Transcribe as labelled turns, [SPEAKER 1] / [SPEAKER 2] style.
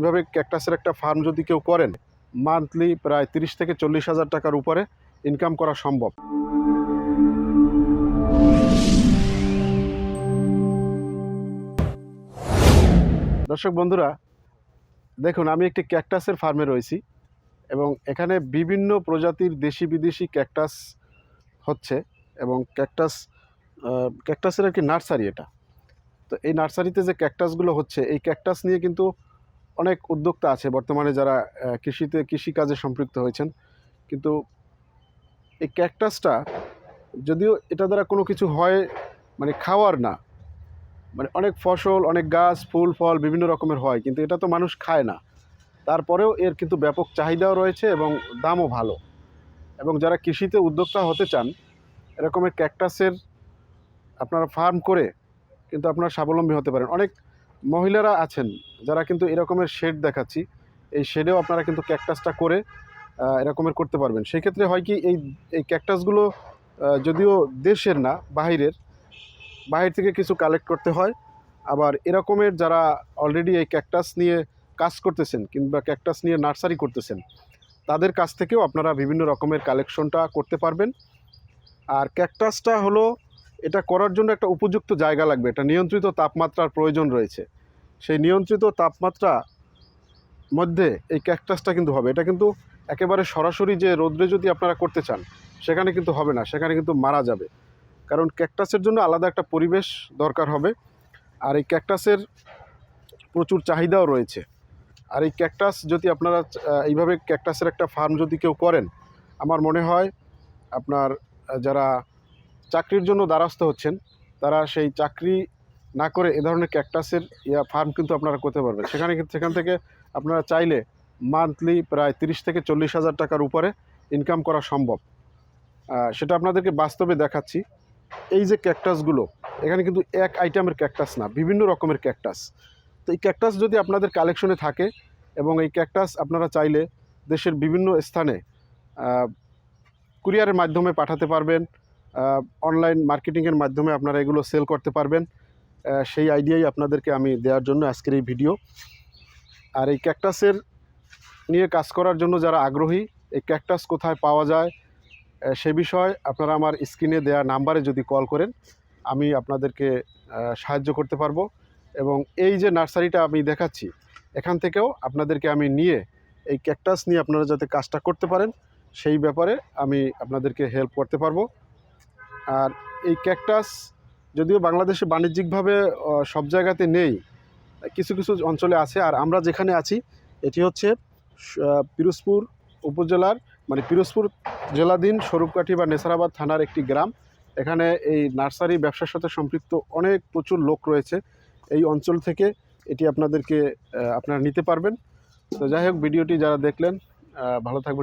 [SPEAKER 1] এইভাবে ক্যাকটাসের একটা ফার্ম যদি কেউ করেন মান্থলি প্রায় তিরিশ থেকে চল্লিশ হাজার টাকার উপরে ইনকাম করা সম্ভব। দর্শক বন্ধুরা, দেখুন, আমি একটি ক্যাকটাসের ফার্মে রয়েছি এবং এখানে বিভিন্ন প্রজাতির দেশি বিদেশি ক্যাকটাস হচ্ছে এবং ক্যাকটাস ক্যাকটাসের আর কি নার্সারি এটা। তো এই নার্সারিতে যে ক্যাকটাসগুলো হচ্ছে, এই ক্যাকটাস নিয়ে কিন্তু অনেক উদ্যোক্তা আছে, বর্তমানে যারা কৃষিতে, কৃষিকাজে সম্পৃক্ত হয়েছেন। কিন্তু এই ক্যাকটাসটা যদিও এটা দ্বারা কোনো কিছু হয় মানে খাওয়ার না মানে অনেক ফসল, অনেক গাছ, ফুল, ফল বিভিন্ন রকমের হয়, কিন্তু এটা তো মানুষ খায় না। তারপরেও এর কিন্তু ব্যাপক চাহিদাও রয়েছে এবং দামও ভালো। এবং যারা কৃষিতে উদ্যোক্তা হতে চান, এরকমের ক্যাকটাসের আপনারা ফার্ম করে কিন্তু আপনারা স্বাবলম্বী হতে পারেন। অনেক মহিলারা আছেন, যারা কিন্তু এরকমের শেড দেখাচ্ছি, এই শেডেও আপনারা কিন্তু ক্যাকটাসটা করে এরকমের করতে পারবেন। সেই ক্ষেত্রে হয় কি, এই এই ক্যাকটাসগুলো যদিও দেশের না, বাহিরের, বাহির থেকে কিছু কালেক্ট করতে হয়। আবার এরকমের যারা অলরেডি এই ক্যাকটাস নিয়ে কাজ করতেছেন, কিংবা ক্যাকটাস নিয়ে নার্সারি করতেছেন, তাদের কাছ থেকেও আপনারা বিভিন্ন রকমের কালেকশনটা করতে পারবেন। আর ক্যাকটাসটা হলো, এটা করার জন্য একটা উপযুক্ত জায়গা লাগবে, এটা নিয়ন্ত্রিত তাপমাত্রার প্রয়োজন রয়েছে। সেই নিয়ন্ত্রিত তাপমাত্রা মধ্যে এই ক্যাকটাসটা কিন্তু হবে। এটা কিন্তু একেবারে সরাসরি যে রোদ্রে যদি আপনারা করতে চান, সেখানে কিন্তু হবে না, সেখানে কিন্তু মারা যাবে। কারণ ক্যাকটাসের জন্য আলাদা একটা পরিবেশ দরকার হবে, আর এই ক্যাকটাসের প্রচুর চাহিদাও রয়েছে। আর এই ক্যাকটাস যদি আপনারা এইভাবে ক্যাকটাসের একটা ফার্ম যদি কেউ করেন, আমার মনে হয় আপনার যারা চাকরির জন্য দ্বারস্থ হচ্ছেন, তারা সেই চাকরি না করে এ ধরনের ক্যাকটাসের ইয়া ফার্ম কিন্তু আপনারা করতে পারবেন। সেখানে সেখান থেকে আপনারা চাইলে মান্থলি প্রায় তিরিশ থেকে চল্লিশ হাজার টাকার উপরে ইনকাম করা সম্ভব। সেটা আপনাদেরকে বাস্তবে দেখাচ্ছি। এই যে ক্যাকটাসগুলো এখানে কিন্তু এক আইটেমের ক্যাকটাস না, বিভিন্ন রকমের ক্যাকটাস তো এই ক্যাকটাস যদি আপনাদের কালেকশনে থাকে এবং এই ক্যাকটাস আপনারা চাইলে দেশের বিভিন্ন স্থানে কুরিয়ারের মাধ্যমে পাঠাতে পারবেন অনলাইন মার্কেটিংয়ের মাধ্যমে আপনারা এগুলো সেল করতে পারবেন। সেই আইডিয়াই আপনাদেরকে আমি দেওয়ার জন্য আজকের এই ভিডিও। আর এই ক্যাকটাসের নিয়ে কাজ করার জন্য যারা আগ্রহী, এই ক্যাকটাস কোথায় পাওয়া যায় সে বিষয়ে আপনারা আমার স্ক্রিনে দেওয়া নাম্বারে যদি কল করেন, আমি আপনাদেরকে সাহায্য করতে পারব। এবং এই যে নার্সারিটা আমি দেখাচ্ছি, এখান থেকেও আপনাদেরকে আমি নিয়ে এই ক্যাকটাস নিয়ে আপনারা যাতে কাজটা করতে পারেন, সেই ব্যাপারে আমি আপনাদেরকে হেল্প করতে পারব। আর এই ক্যাকটাস যদিও বাংলাদেশে বাণিজ্যিকভাবে সব জায়গাতে নেই, কিছু কিছু অঞ্চলে আছে। আর আমরা যেখানে আছি, এটি হচ্ছে পিরোজপুর উপজেলার মানে পিরোজপুর জেলাধীন স্বরূপকাঠি বা নেসারাবাদ থানার একটি গ্রাম। এখানে এই নার্সারি ব্যবসার সাথে সম্পৃক্ত অনেক প্রচুর লোক রয়েছে। এই অঞ্চল থেকে এটি আপনাদেরকে আপনারা নিতে পারবেন। তো যাই হোক, ভিডিওটি যারা দেখলেন ভালো থাকবেন।